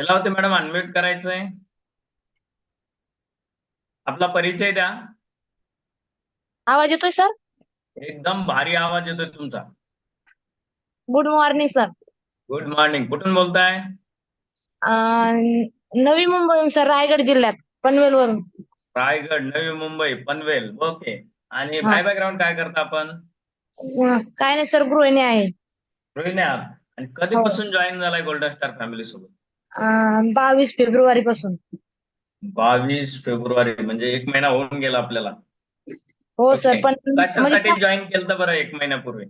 Lilavati madam unmute करायचंय. आपला परिचय द्या. आवाज येतोय सर एकदम भारी आवाज येतोय तुमचा. Good morning sir good morning कुठून बोलताय? नवी मुंबई सर रायगड जिल्ह्यात पनवेल वरून रायगड नवी मुंबई पनवेल. ओके. आणि हा. बाय बॅकग्राऊंड काय करता आपण? काय नाही सर गृहिणी आहे. रोहिणी आहात. आणि कधीपासून जॉईन झालाय गोल्डन स्टार फॅमिली सोबत? बावीस फेब्रुवारी पासून. बावीस फेब्रुवारी म्हणजे एक महिना होऊन गेला आपल्याला. हो सर. पण म्हणजे जॉईन केलं बरं एक महिन्यापूर्वी?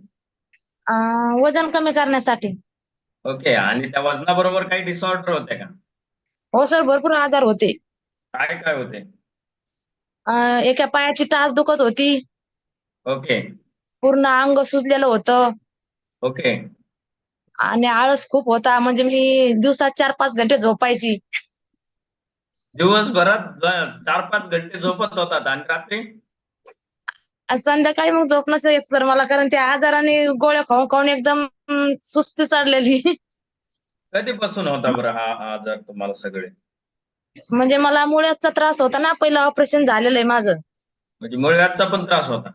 अं, वजन कमी करण्यासाठी. ओके आणि त्या वजनाबरोबर काही डिसऑर्डर होते का? हो सर भरपूर आजार होते. काय काय होते? अं, एका पायाची टाच दुखत होती. ओके पूर्ण अंग सुजलेलं होतं. ओके आणि आळस खूप होता. म्हणजे मी दिवसात चार पाच घंटे झोपायची. दिवसभरात ज- चार पाच घंटे झोपत होतात. आणि रात्री? आणि संध्याकाळी मग झोप नसे येत सर मला कारण त्या आजाराने गोळ्या खाऊन खाऊन एकदम अं, सुस्ती चढलेली कधीपासून होता बरं हा हा आजार तुम्हाला सगळे? म्हणजे मला मुळ्याचा त्रास होता ना. पहिलं ऑपरेशन झालेलं आहे माझं. म्हणजे मुळव्याधचा पण त्रास होता.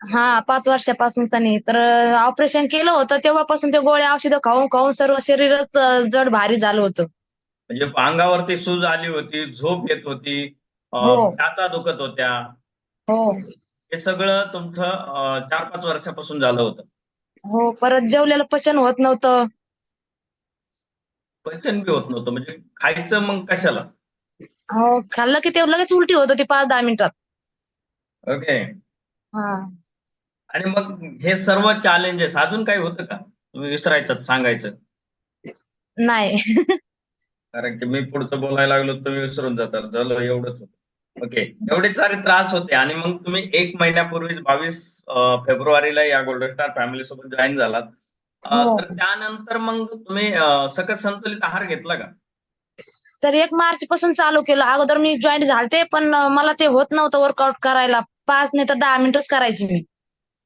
हा पाच वर्षापासून सनी. तर ऑपरेशन केलं होतं तेव्हापासून ते गोळ्या औषधं खाऊन खाऊन सर्व शरीरच अं, जड भारी झालं होतं. म्हणजे अंगावरती सूज आली होती झोप येत होती अं, हो. टाचा दुखत होत्या. हो. हे सगळं तुमचं अं, चार पाच वर्षापासून झालं होतं. हो परत जेवलेलं पचन होत नव्हतं. पचन बी होत नव्हतं म्हणजे खायचं मग कशाला? हो खाल्लं की ते लगेच उलटी होत होती पाच दहा मिनिटात. ओके हा. आणि मग हे सर्व चॅलेंजेस अजून काही होतं का? तुम्ही विसरायचं सांगायचं. नाही. कारण की मी पुढचं बोलायला लागलो तुम्ही विसरून जाताल झालं एवढंच होतं. ओके एवढे सारे त्रास होते. आणि मग तुम्ही एक महिन्यापूर्वी बावीस फेब्रुवारीला या गोल्डन स्टार फॅमिली सोबत जॉईन झालात. हो. तर त्यानंतर मग तुम्ही अं, सकस संतुलित आहार घेतला का? तर एक मार्च पासून चालू केलं. अगोदर मी जॉईन झालते पण अं, मला ते होत नव्हतं वर्कआउट करायला. पाच नाही तर दहा मिनिटच करायची मी.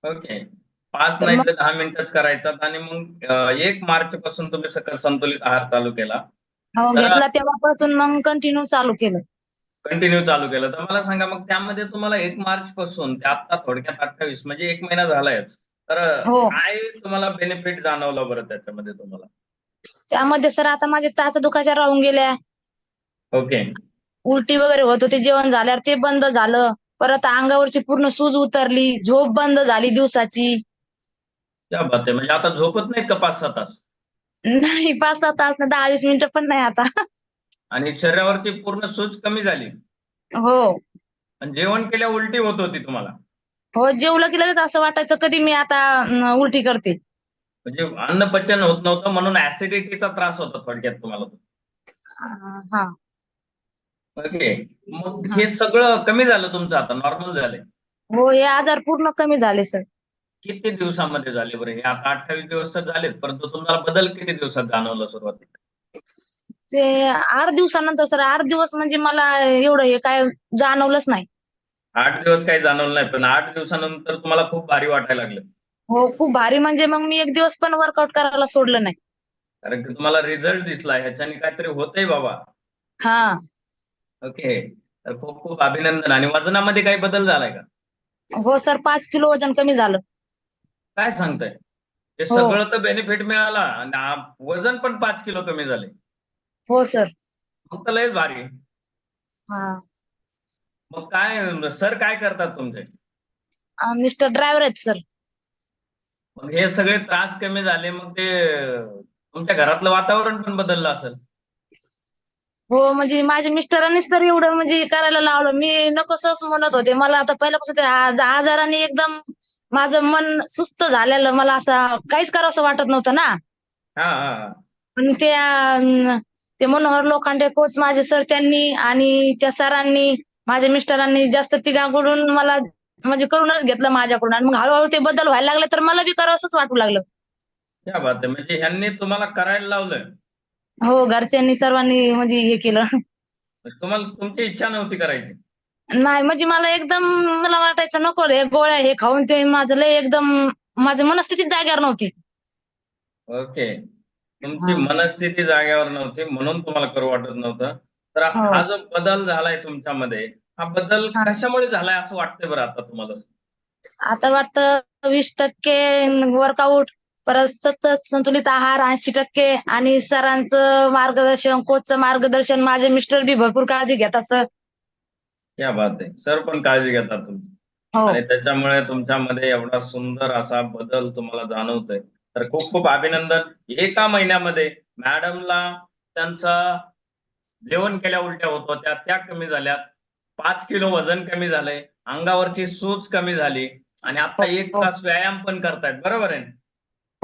ओके. पाच नाही तर दहा मिनिटच करायचं. आणि मग एक मार्च पासून तुम्ही सकस संतुलित आहार चालू केला. हो घेतला तेव्हापासून मग कंटिन्यू चालू केलं. कंटिन्यू चालू केलं. तर मला सांगा मग त्यामध्ये तुम्हाला एक मार्च पासून ते आता थोडक्यात अठ्ठावीस म्हणजे एक महिना झालायच. तर हो. काय तुम्हाला बेनिफिट जाणवलं बरं त्याच्यामध्ये तुम्हाला? त्यामध्ये सर आता माझे टाच दुखाच्या राहून गेल्या ओके. उलटी वगैरे होत होती जेवण झाल्यावर ते बंद झालं. परत अंगावरची पूर्ण सूज उतरली झोप बंद झाली दिवसाची. त्या बात आहे. म्हणजे आता झोपत नाहीत का पाच सहा तास? नाही पाच सहा तास ना दहा वीस मिनिटं पण नाही आता. आणि शरीरावरती पूर्ण सूज कमी झाली. हो. आणि जेवण केल्या उलटी होत होती तुम्हाला? हो जेवलं की लगेच असं वाटायचं कधी मी आता अं, उलटी करते. म्हणजे अन्न पचन होत नव्हतं म्हणून ऍसिडिटीचा त्रास होता थोडक्यात तुम्हाला. हा. ओके मग हे. सगळं कमी झालं तुमचं आता? नॉर्मल झालंय? हो हे आजार पूर्ण कमी झाले सर किती दिवसामध्ये झाले बरं? हे आता अठ्ठावीस दिवस तर झालेत परंतु तुम्हाला बदल किती दिवसात जाणवलं सुरुवातीला? ते आठ दिवसानंतर सर आठ दिवस म्हणजे मला एवढं हे काय जाणवलंच नाही. आठ दिवस काही जाणवलं नाही पण आठ दिवसानंतर तुम्हाला खूप भारी वाटायला लागलं. हो खूप भारी. म्हणजे मग मी एक दिवस पण वर्कआउट करायला सोडलं नाही. कारण की तुम्हाला रिझल्ट दिसला ह्याच्याने काहीतरी होतंय बाबा. हा. ओके तर खूप खूप अभिनंदन. आणि वजनामध्ये काही बदल झालाय का? हो सर पाच किलो वजन कमी झालं. काय सांगताय? हे हो. सगळं तर बेनिफिट मिळाला. आणि आ- वजन पण पाच किलो कमी झाले. हो सर. मग तर लयच भारी. हा. मग काय सर काय करतात तुमचे? मिस्टर ड्रायव्हर आहेत सर. मग हे सगळे त्रास कमी झाले. मग ते तुमच्या घरातलं वातावरण पण बदललं असेल. हो म्हणजे माझ्या मिस्टरांनीच तर एवढं म्हणजे करायला लावलं. मी नकोसच म्हणत होते. मला आता पहिल्यापासून ते आज- आजाराने एकदम माझं मन सुस्त झालेलं. मला असं काहीच करावंसं वाटत नव्हतं ना. पण त्या ते मनोहर लोखंडे कोच माझे सर त्यांनी आणि त्या सरांनी माझ्या मिस्टरांनी जास्त तिघांकडून मला म्हणजे करूनच घेतलं माझ्याकडून. आणि मग हळूहळू ते बदल व्हायला लागले तर मला बी करावंसंच वाटू लागलं. बात आहे. म्हणजे ह्यांनी तुम्हाला करायला लावलं हो घरच्यांनी सर्वांनी म्हणजे हे केलं तुम्हाला तुमची इच्छा नव्हती करायची नाही म्हणजे मला एकदम मला वाटायचं नको रे गोळ्या हे खाऊन ते माझं लय एकदम माझं मनस्थितीच जाग्यावर नव्हती ओके तुमची हा. मनस्थिती जागेवर नव्हती म्हणून तुम्हाला करू वाटत नव्हतं तर हो. हा जो बदल झालाय तुमच्यामध्ये हा बदल हा. कशामुळे झालाय असं वाटतंय बरं आता तुम्हाला आता वाटतं वीस टक्के वर्कआउट परत सतत संतुलित आहार ऐंशी टक्के आणि सरांचं मार्गदर्शन कोचचं मार्गदर्शन माझे मिस्टर बी भरपूर काळजी घेतात सर या बात आहे. सर पण काळजी घेतात तुमची हो. आणि त्याच्यामुळे तुमच्यामध्ये एवढा सुंदर असा बदल तुम्हाला जाणवतोय. तर खूप खूप अभिनंदन. एका महिन्यामध्ये मॅडमला त्यांचा जेवण केल्या उलट्या होत होत्या. त्या कमी झाल्यात. पाच किलो वजन कमी झालंय. अंगावरची सूज कमी झाली. आणि आता एक तास व्यायाम पण करतायत. बरोबर आहे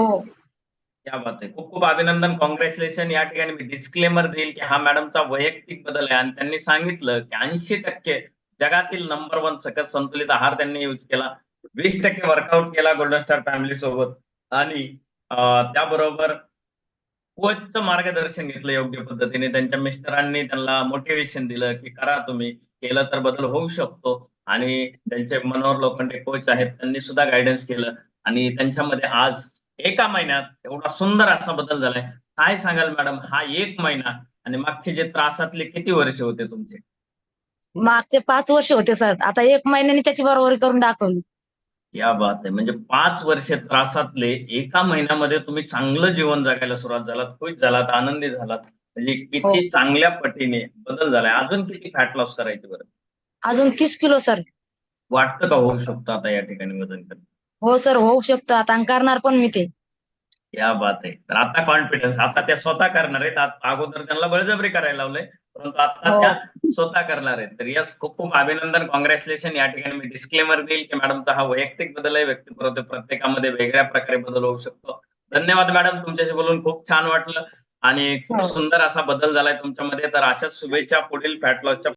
हो. क्या बात आहे खूप खूप अभिनंदन. कॉंग्रॅच्युलेशन या ठिकाणी मी डिस्क्लेमर देईल की हा मॅडमचा वैयक्तिक बदल आहे आणि त्यांनी सांगितलं की ऐंशी टक्के जगातील नंबर वन सकत संतुलित आहार त्यांनी यूज केला. वीस टक्के वर्कआउट केला गोल्डन स्टार फॅमिली सोबत. आणि त्याबरोबर कोचचं मार्गदर्शन घेतलं योग्य पद्धतीने. त्यांच्या मिस्टरांनी त्यांना मोटिवेशन दिलं की करा तुम्ही. केलं तर बदल होऊ शकतो. आणि त्यांचे मनोहर लोखंडे कोच आहेत. त्यांनी सुद्धा गायडन्स केलं. आणि त्यांच्यामध्ये आज एका महिन्यात एवढा सुंदर असा बदल झालाय. काय सांगाल मॅडम? हा एक महिना आणि मागचे जे त्रासातले किती वर्ष होते तुमचे? मागचे पाच वर्ष होते सर. आता एक महिन्याने त्याची बरोबरी करून दाखवली. या बात आहे. म्हणजे पाच वर्ष त्रासातले एका महिन्यामध्ये तुम्ही चांगलं जीवन जगायला सुरुवात झालात खुश झालात आनंदी झालात. म्हणजे हो. किती चांगल्या पटीने बदल झालाय. अजून किती फॅट लॉस करायचे बरं? अजून तीस किलो सर. वाटतं का होऊ शकतं आता या ठिकाणी वजन कमी? हो सर होऊ शकतं. आता आणि करणार पण मी ते. या बात आहे. तर आता कॉन्फिडन्स आता त्या स्वतः करणार आहेत. आत- अगोदर त्यांना बळजबरी करायला लावलंय. परंतु आता हो. त्या स्वतः करणार आहेत. तर यस खूप खूप अभिनंदन. कॉंग्रॅच्युलेशन या ठिकाणी मी डिस्क्लेमर देईल की मॅडमचा हा वैयक्तिक बदल आहे. व्यक्तिपरत्वे प्रत्येकामध्ये वेगळ्या प्रकारे बदल होऊ शकतो. धन्यवाद मॅडम. तुमच्याशी बोलून खूप छान वाटलं. आणि खूप हो. सुंदर असा बदल झालाय तुमच्यामध्ये. तर अशाच शुभेच्छा पुढील फॅट लॉसच्या